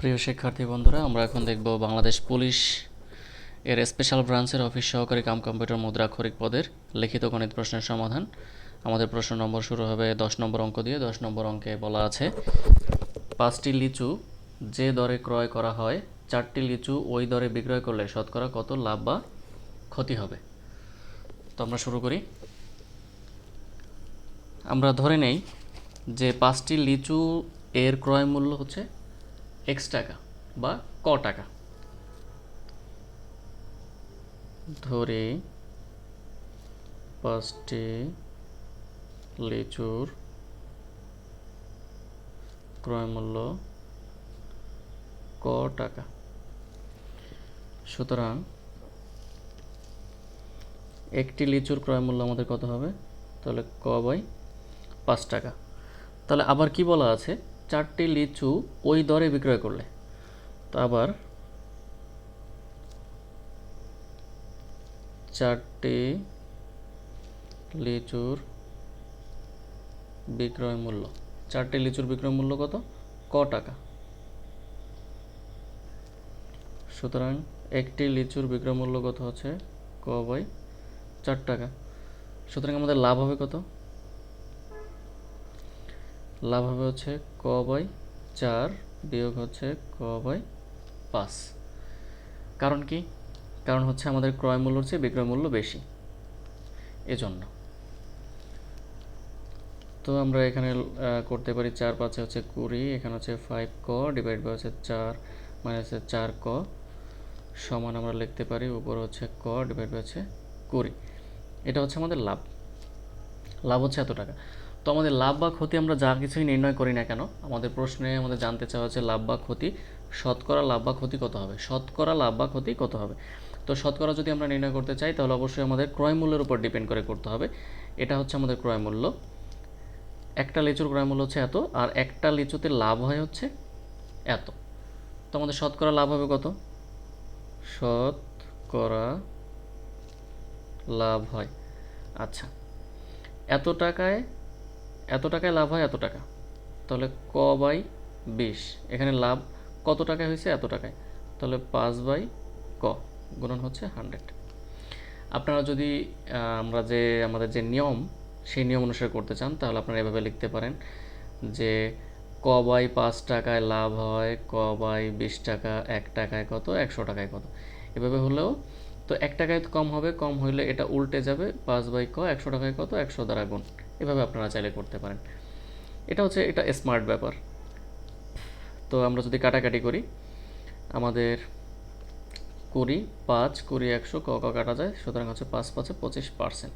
প্রিয় শিক্ষার্থী বন্ধুরা, আমরা এখন দেখব বাংলাদেশ পুলিশ এর স্পেশাল ব্রাঞ্চের অফিস সহকারী কাম কম্পিউটার মুদ্রাক্ষরিক পদের লিখিত গণিত প্রশ্নের সমাধান। আমাদের প্রশ্ন নম্বর শুরু হবে দশ নম্বর অঙ্ক দিয়ে। দশ নম্বর অঙ্কে বলা আছে, পাঁচটি লিচু যে দরে ক্রয় করা হয়, চারটি লিচু ওই দরে বিক্রয় করলে শতকরা কত লাভ বা ক্ষতি হবে? তো আমরা শুরু করি। আমরা ধরে নেই যে পাঁচটি লিচু এর ক্রয় মূল্য হচ্ছে এক্স টাকা বা ক টাকা। ধরে পাঁচটি লিচুর ক্রয় মূল্য ক টাকা। সুতরাং একটি লিচুর ক্রয় মূল্য আমাদের কত হবে? তাহলে ক বাই পাঁচ টাকা। তাহলে আবার কি বলা আছে? চারটি লিচু ওই দরে বিক্রয় করলে। তো আবার চারটি লিচুর বিক্রয় মূল্য। চারটি লিচুর বিক্রয় মূল্য কত? ক টাকা। সুতরাং একটি লিচুর বিক্রয় মূল্য কত হচ্ছে? ক বাই চার টাকা। সুতরাং আমাদের লাভ হবে কত? লাভ হবে হচ্ছে ক বাই চার বিয়োগ হচ্ছে ক বাই পাঁচ। কারণ কি? কারণ হচ্ছে আমাদের ক্রয় মূল্যর চেয়ে বিক্রয় মূল্য বেশি। এজন্য। তো আমরা এখানে করতে পারি চার পাঁচে হচ্ছে কুড়ি, এখানে হচ্ছে ফাইভ ক ডিভাইড বাই হচ্ছে চার হচ্ছে চার ক সমান আমরা লিখতে পারি উপর হচ্ছে ক ডিভাইড বাই হচ্ছে কুড়ি। এটা হচ্ছে আমাদের লাভ। লাভ হচ্ছে এত টাকা। তো আমাদের লাভ বা ক্ষতি আমরা যা কিছুই নির্ণয় করি না কেন, আমাদের প্রশ্নে আমাদের জানতে চাওয়া হচ্ছে লাভ বা ক্ষতি, শতকরা লাভ বা ক্ষতি কত হবে? শতকরা লাভ বা ক্ষতি কত হবে? তো শতকরা যদি আমরা নির্ণয় করতে চাই, তাহলে অবশ্যই আমাদের ক্রয় মূল্যের উপর ডিপেন্ড করে করতে হবে। এটা হচ্ছে আমাদের ক্রয় মূল্য। একটা লিচুর ক্রয় মূল্য হচ্ছে এত, আর একটা লিচুতে লাভ হয় হচ্ছে এত। তো আমাদের শতকরা লাভ হবে কত? শতকরা লাভ হয়। আচ্ছা এত টাকায় এত টাকায় লাভ হয় এত টাকা। তাহলে ক বাই বিশ, এখানে লাভ কত টাকায় হয়েছে এত টাকায়? তাহলে পাঁচ বাই ক, গুণন হচ্ছে হান্ড্রেড। আপনারা যদি আমরা যে আমাদের যে নিয়ম, সেই নিয়ম অনুসারে করতে চান, তাহলে আপনারা এভাবে লিখতে পারেন যে ক বাই পাঁচ টাকায় লাভ হয়, ক বাই বিশ টাকা, এক টাকায় কত, একশো টাকায় কত। এভাবে হলেও তো এক টাকায় কম হবে, কম হইলে এটা উল্টে যাবে, পাঁচ বাই ক, একশো টাকায় কত, একশো দ্বারা গুণ। এভাবে আপনারা চাইলে করতে পারেন। এটা হচ্ছে, এটা স্মার্ট ব্যাপার। তো আমরা যদি কাটাকাটি করি, আমাদের কুড়ি, পাঁচ, কুড়ি, একশো, ক ক কাটা যায়, সুতরাং হচ্ছে পাঁচ, পাঁচে পঁচিশ পার্সেন্ট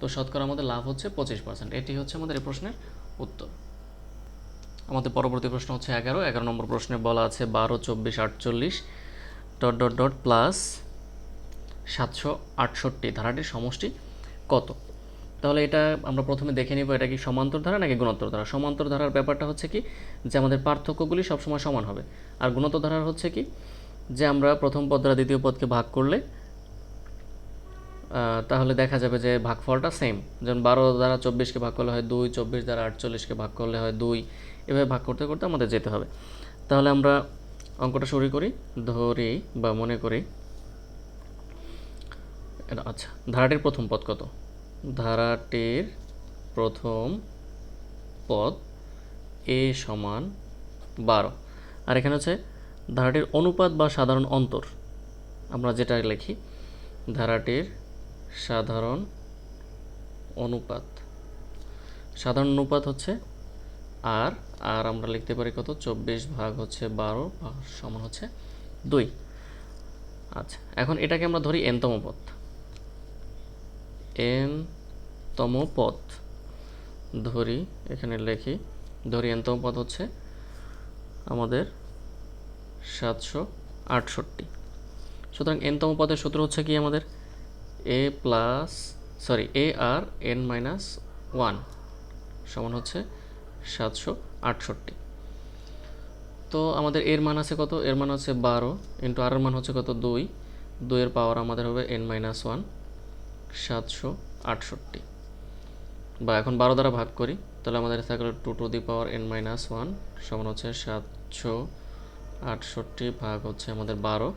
তো শতকরা আমাদের লাভ হচ্ছে পঁচিশ পার্সেন্ট এটি হচ্ছে আমাদের এই প্রশ্নের উত্তর। আমাদের পরবর্তী প্রশ্ন হচ্ছে এগারো। এগারো নম্বর প্রশ্নে বলা আছে বারো, চব্বিশ, আটচল্লিশ, ডট ডট ডট প্লাস সাতশো আটষট্টি। ধারাটির সমষ্টি কত? তাহলে এটা আমরা প্রথমে দেখে নিব এটা কি সমান্তর ধারা নাকি গুণোত্তর ধারা? সমান্তর ধারার ব্যাপারটা হচ্ছে কি যে আমাদের পার্থক্যগুলি সবসময় সমান হবে। আর গুণোত্তর ধারার হচ্ছে কি যে আমরা প্রথম পদ দ্বারা দ্বিতীয় পদকে ভাগ করলে তাহলে দেখা যাবে যে ভাগফলটা সেম যেমন বারো দ্বারা চব্বিশকে ভাগ করলে হয় দুই, চব্বিশ দ্বারা আটচল্লিশকে ভাগ করলে হয় দুই। এভাবে ভাগ করতে করতে আমাদের যেতে হবে। তাহলে আমরা অঙ্কটা শুরু করি, ধরি বা মনে করি আচ্ছা ধারাটির প্রথম পদ কত? ধারাটির প্রথম পদ এ সমান বারো। আর এখানে হচ্ছে ধারাটির অনুপাত বা সাধারণ অন্তর। আমরা যেটা লিখি, ধারাটির সাধারণ অনুপাত। সাধারণ অনুপাত হচ্ছে আর আর আমরা লিখতে পারি কত? চব্বিশ ভাগ হচ্ছে বারো সমান হচ্ছে দুই। আচ্ছা এখন এটাকে আমরা ধরি এনতম পদ। এন তম পদ ধরি, এখানে লিখি। ধরি এনতম পদ হচ্ছে আমাদের সাতশো আটষট্টি। সুতরাং এনতম পদের সূত্র হচ্ছে কি আমাদের? A plus, sorry, A R N minus one সমান হচ্ছে সাতশো আটষট্টি। তো আমাদের এর মান আছে কত? এর মান আছে বারো ইন্টু আর এর মান হচ্ছে কত? দুই। দুইয়ের পাওয়ার আমাদের হবে এন মাইনাস ওয়ান। সাতশো আটষট্টি। বা এখন বারো দ্বারা ভাগ করি, তাহলে আমাদের থাকল two to the power N minus one সমান হচ্ছে সাতশো আটষট্টি ভাগ হচ্ছে আমাদের বারো,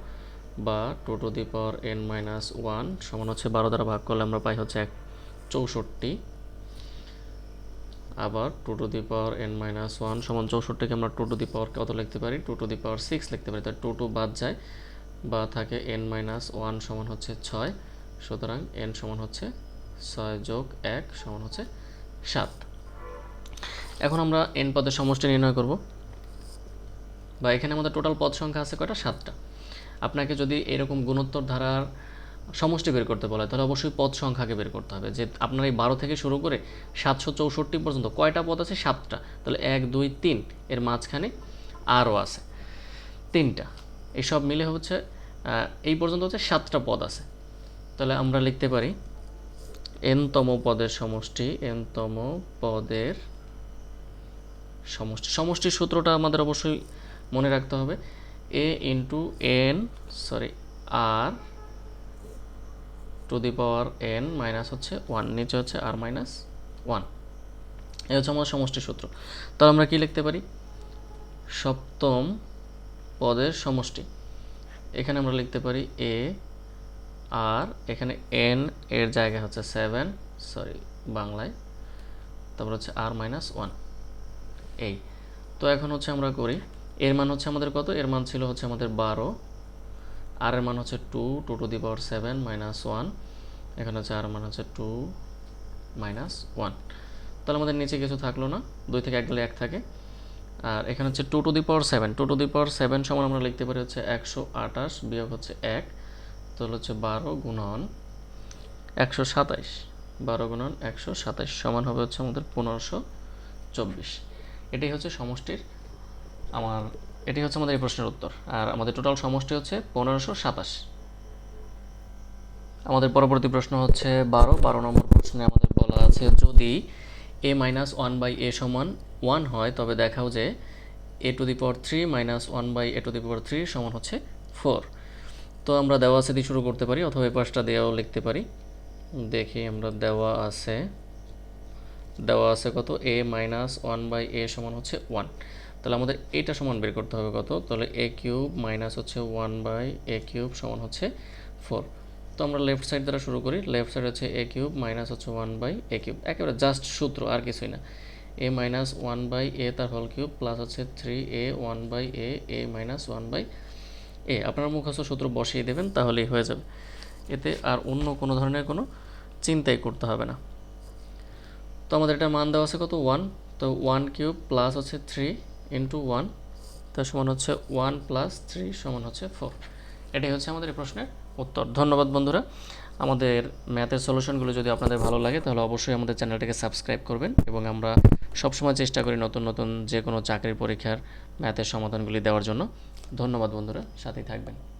বা two to the power N minus one সমান হচ্ছে বারো দ্বারা ভাগ করলে আমরা পাই হচ্ছে এক চৌষট্টি। আবার two to the power N minus one সমান চৌষট্টিকে আমরা টু টু দি পাওয়ার কত লিখতে পারি? Two to the power six লিখতে পারি। তাই টু টু বাদ যায়, বা থাকে এন মাইনাস ওয়ান সমান হচ্ছে ছয়। সুতরাং এন সমান হচ্ছে ছয় যোগ এক সমান হচ্ছে সাত। এখন আমরা এন পদের সমষ্টি নির্ণয় করব। বা এখানে আমাদের টোটাল পদ সংখ্যা আছে কয়টা? সাতটা। আপনাকে যদি এরকম গুণোত্তর ধারার সমষ্টি বের করতে বলা হয় তাহলে অবশ্যই পদ সংখ্যাকে বের করতে হবে। যে আপনার এই বারো থেকে শুরু করে সাতশো চৌষট্টি পর্যন্ত কয়টা পদ আছে? সাতটা। তাহলে এক, দুই, তিন এর মাঝখানে আরও আছে। তিনটা। এইসব মিলে হচ্ছে এই পর্যন্ত হচ্ছে সাতটা পদ আছে। তাহলে আমরা লিখতে পারি এনতম পদের সমষ্টি এনতম পদের সমষ্টি। সমষ্টির সূত্রটা আমাদের অবশ্যই মনে রাখতে হবে। A into N sorry R to the power N minus হচ্ছে ওয়ান নিচে হচ্ছে আর মাইনাস ওয়ান এই হচ্ছে আমাদের সমষ্টির সূত্র। তাহলে আমরা কি লিখতে পারি? সপ্তম পদের সমষ্টি। এখানে আমরা লিখতে পারি এ আর এখানে এন এর জায়গায় হচ্ছে সেভেন সরি বাংলায়। তারপর হচ্ছে আর মাইনাস ওয়ান এই। তো এখন হচ্ছে আমরা করি, এর মান হচ্ছে আমাদের কত? এর মান ছিল হচ্ছে আমাদের বারো। আর এর মান হচ্ছে two two to the power seven minus one এখানে হচ্ছে আর মান হচ্ছে টু মাইনাস ওয়ান তাহলে আমাদের নিচে কিছু থাকল না, দুই থেকে এক গেলে এক থাকে। আর এখানে হচ্ছে two to the power seven two to the power seven সমান আমরা লিখতে পারি হচ্ছে একশো আঠাশ বিয়োগ হচ্ছে এক। তাহলে হচ্ছে বারো গুণন একশো সাতাইশ। বারো গুণন একশো সাতাইশ সমান হবে হচ্ছে আমাদের পনেরোশো চব্বিশ। এটাই হচ্ছে সমষ্টির আমার এটি হচ্ছে আমাদের এই প্রশ্নের উত্তর। আর আমাদের টোটাল সমষ্টি হচ্ছে পনেরোশো সাতাশ। আমাদের পরবর্তী প্রশ্ন হচ্ছে বারো বারো নম্বর প্রশ্নে আমাদের বলা আছে, যদি A minus one by A সমান ওয়ান হয়, তবে দেখাও যে A to the power three minus one by A to the power three সমান হচ্ছে ফোর তো আমরা দেওয়া আছে দিয়ে শুরু করতে পারি, অথবা এই পাশটা দেওয়াও লিখতে পারি। দেখি আমরা দেওয়া আছে। দেওয়া আছে কত? A minus one by A সমান হচ্ছে ওয়ান তাহলে আমাদের এটা সমান বের করতে হবে কত? তাহলে এ কিউব মাইনাস হচ্ছে ওয়ান বাই এ কিউব সমান হচ্ছে ফোর তো আমরা লেফট সাইড দ্বারা শুরু করি। লেফট সাইড হচ্ছে এ কিউব মাইনাস হচ্ছে ওয়ান বাই এ কিউব একেবারে জাস্ট সূত্র, আর কিছুই না। A minus one by A তার হোল কিউব প্লাস হচ্ছে three A one by A A minus one by A, আপনারা মুখস্থ সূত্র বসিয়ে দেবেন, তাহলেই হয়ে যাবে। এতে আর অন্য কোনো ধরনের কোনো চিন্তাই করতে হবে না। তো আমাদের এটা মান দেওয়া আছে কত? ওয়ান। তো ওয়ান কিউব প্লাস হচ্ছে থ্রি ইন্টু ওয়ান তার সমান হচ্ছে ওয়ান প্লাস থ্রি সমান হচ্ছে ফোর। এটাই হচ্ছে আমাদের এই প্রশ্নের উত্তর। ধন্যবাদ বন্ধুরা। আমাদের ম্যাথের সলিউশনগুলো যদি আপনাদের ভালো লাগে, তাহলে অবশ্যই আমাদের চ্যানেলটিকে সাবস্ক্রাইব করবেন এবং আমরা সবসময় চেষ্টা করি নতুন নতুন যে কোনো চাকরির পরীক্ষার ম্যাথের সমাধানগুলি দেওয়ার জন্য। ধন্যবাদ বন্ধুরা সাথেই থাকবেন।